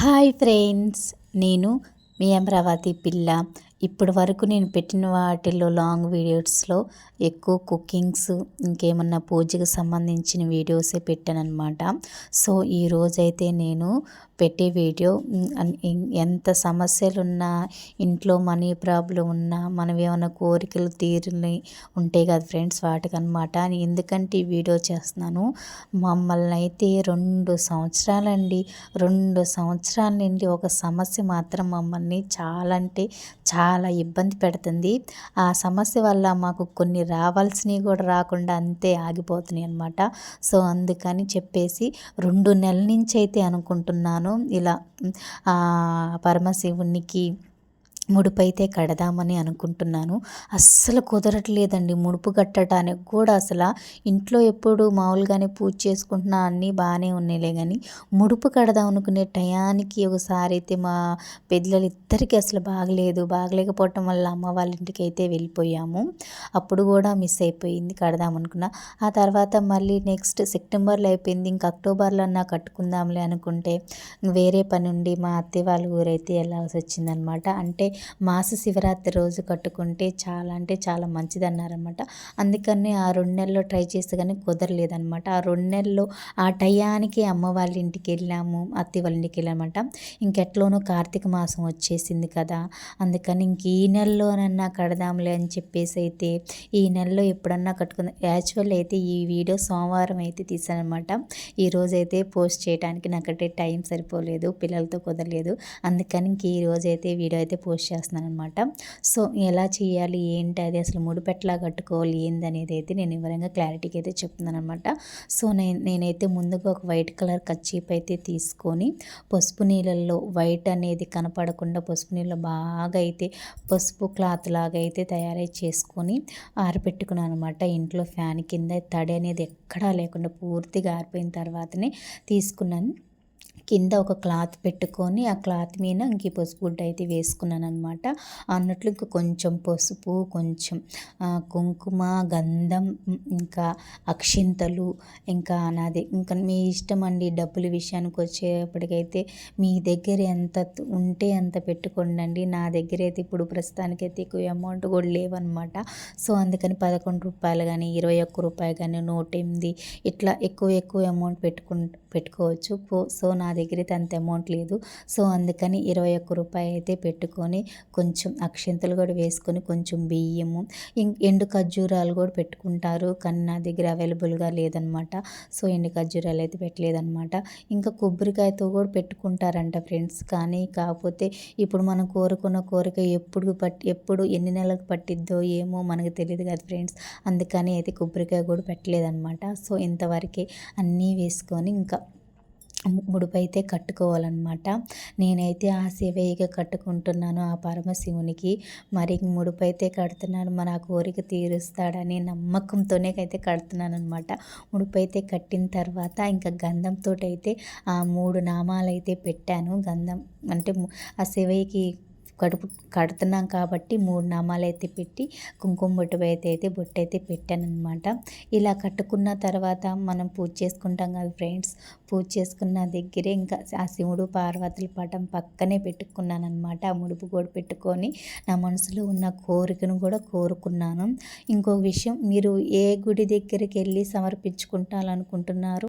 Hi friends నేను మీ అమరావతి పిల్ల. ఇప్పటి వరకు నేను పెట్టిన వాటిల్లో లాంగ్ వీడియోస్లో ఎక్కువ కుకింగ్స్ ఇంకేమన్నా పూజకు సంబంధించిన వీడియోసే పెట్టాను అనమాట సో ఈరోజైతే నేను పెట్టే వీడియో ఎంత సమస్యలు ఉన్నా ఇంట్లో మనీ ప్రాబ్లం ఉన్నా మనం ఏమైనా కోరికలు తీరుని ఉంటాయి కదా ఫ్రెండ్స్ వాటికనమాట ఎందుకంటే ఈ వీడియో చేస్తున్నాను. మమ్మల్ని అయితే రెండు సంవత్సరాలండి రెండు సంవత్సరాల నుండి ఒక సమస్య మాత్రం మమ్మల్ని చాలా అంటే చాలా ఇబ్బంది పెడుతుంది. ఆ సమస్య వల్ల మాకు కొన్ని రావాల్సినవి కూడా రాకుండా అంతే ఆగిపోతున్నాయి అనమాట సో అందుకని చెప్పేసి రెండు నెలల నుంచి అయితే అనుకుంటున్నాను. ఇలా పరమశివునికి ముడుపు అయితే కడదామని అనుకుంటున్నాను. అస్సలు కుదరట్లేదండి ముడుపు కట్టడానికి కూడా అసలు. ఇంట్లో ఎప్పుడు మామూలుగానే పూజ చేసుకుంటున్నా అన్నీ బాగానే ఉన్నాయిలే కానీ ముడుపు కడదాం అనుకునే టయానికి ఒకసారి అయితే మా పెద్దలు ఇద్దరికి అసలు బాగలేదు. బాగలేకపోవటం వల్ల అమ్మ వాళ్ళ ఇంటికి అయితే వెళ్ళిపోయాము. అప్పుడు కూడా మిస్ అయిపోయింది కడదాం అనుకున్నా. ఆ తర్వాత మళ్ళీ నెక్స్ట్ సెప్టెంబర్లో అయిపోయింది. ఇంక అక్టోబర్లో అన్నా కట్టుకుందాంలే అనుకుంటే వేరే పని ఉండి మా అత్తయ్య వాళ్ళ ఊరైతే వెళ్ళాల్సి వచ్చిందనమాట. అంటే మాస శివరాత్రి రోజు కట్టుకుంటే చాలా అంటే చాలా మంచిది అన్నారనమాట అందుకని ఆ రెండు నెలల్లో ట్రై చేస్తే కానీ కుదరలేదనమాట ఆ రెండు నెలల్లో ఆ టయానికి అమ్మ వాళ్ళ ఇంటికి వెళ్ళాము అత్తి వాళ్ళ ఇంటికి వెళ్ళామట ఇంకెట్లోనూ కార్తీక మాసం వచ్చేసింది కదా. అందుకని ఇంక ఈ నెలలోనన్నా కడదాంలే అని చెప్పేసి అయితే ఈ నెలలో ఎప్పుడన్నా కట్టుకుందాం. యాక్చువల్ అయితే ఈ వీడియో సోమవారం అయితే తీసానమాట ఈరోజు అయితే పోస్ట్ చేయడానికి నాకంటే టైం సరిపోలేదు పిల్లలతో కుదరలేదు. అందుకని ఇంక ఈ రోజు అయితే వీడియో అయితే పోస్ట్ చేస్తున్నాను అనమాట సో ఎలా చేయాలి? ఏంటి? అది అసలు ముడిపెట్లా కట్టుకోవాలి? ఏంది? అనేది అయితే నేను వివరంగా క్లారిటీకి అయితే చెప్తున్నాను అనమాట సో నేను నేనైతే ముందుగా ఒక వైట్ కలర్ కచ్చీప్ అయితే తీసుకొని పసుపు నీళ్ళల్లో వైట్ అనేది కనపడకుండా పసుపు నీళ్ళు బాగా అయితే పసుపు క్లాత్ లాగా అయితే తయారై చేసుకొని ఆరిపెట్టుకున్నాను అనమాట ఇంట్లో ఫ్యాన్ కింద తడి అనేది ఎక్కడా లేకుండా పూర్తిగా ఆరిపోయిన తర్వాతనే తీసుకున్నాను. కింద ఒక క్లాత్ పెట్టుకొని ఆ క్లాత్ మీద ఇంక పసుపు గుడ్డ అయితే వేసుకున్నాను అనమాట అన్నట్లు ఇంక కొంచెం పసుపు కొంచెం కుంకుమ గంధం ఇంకా అక్షింతలు ఇంకా నాది. ఇంకా మీ ఇష్టం అండి డబ్బుల విషయానికి వచ్చేప్పటికైతే మీ దగ్గర ఎంత ఉంటే అంత పెట్టుకోండి నా దగ్గర అయితే ఇప్పుడు ప్రస్తుతానికి అయితే ఎక్కువ అమౌంట్ కూడా లేవన్నమాట. సో అందుకని పదకొండు రూపాయలు కానీ ఇరవై ఒక్క రూపాయలు కానీ నూట ఎనిమిది ఇట్లా ఎక్కువ ఎక్కువ అమౌంట్ పెట్టుకు పెట్టుకోవచ్చు. సో నా దగ్గర అయితే అంత అమౌంట్ లేదు. సో అందుకని ఇరవై ఒక్క రూపాయి అయితే పెట్టుకొని కొంచెం అక్షంతలు కూడా వేసుకొని కొంచెం బియ్యము ఎండు ఖర్జూరాలు కూడా పెట్టుకుంటారు. కానీ నా దగ్గర అవైలబుల్గా లేదనమాట. సో ఎండు ఖర్జూరాలు అయితే పెట్టలేదనమాట. ఇంకా కొబ్బరికాయతో కూడా పెట్టుకుంటారంట ఫ్రెండ్స్ కానీ కాకపోతే ఇప్పుడు మనం కోరుకున్న కోరిక ఎప్పుడు పట్టి ఎప్పుడు ఎన్ని నెలలకు పట్టిద్దో ఏమో మనకు తెలియదు కదా ఫ్రెండ్స్ అందుకని అయితే కొబ్బరికాయ కూడా పెట్టలేదనమాట. సో ఇంతవరకే అన్నీ వేసుకొని ఇంకా ముడిపైతే కట్టుకోవాలన్నమాట. నేనైతే ఆ శివయ్యకి కట్టుకుంటున్నాను ఆ పరమశివునికి. మరి ముడుపు అయితే కడుతున్నాను మన కోరిక తీరుస్తాడని నమ్మకంతోనే అయితే కడుతున్నాను అనమాట ముడుపు అయితే కట్టిన తర్వాత ఇంకా గంధంతో అయితే ఆ మూడు నామాలు అయితే పెట్టాను. గంధం అంటే ఆ శివయ్యకి కడుపు కడుతున్నాం కాబట్టి మూడు నామాలు అయితే పెట్టి కుంకుమ బొట్టు అయితే అయితే బొట్టు అయితే పెట్టాను అనమాట ఇలా కట్టుకున్న తర్వాత మనం పూజ చేసుకుంటాం కదా ఫ్రెండ్స్ పూజ చేసుకున్న దగ్గరే ఇంకా ఆ శివుడు పార్వతుల పటం పక్కనే పెట్టుకున్నాను అనమాట ఆ ముడుపు కూడా పెట్టుకొని నా మనసులో ఉన్న కోరికను కూడా కోరుకున్నాను. ఇంకో విషయం మీరు ఏ గుడి దగ్గరికి వెళ్ళి సమర్పించుకుంటారనుకుంటున్నారు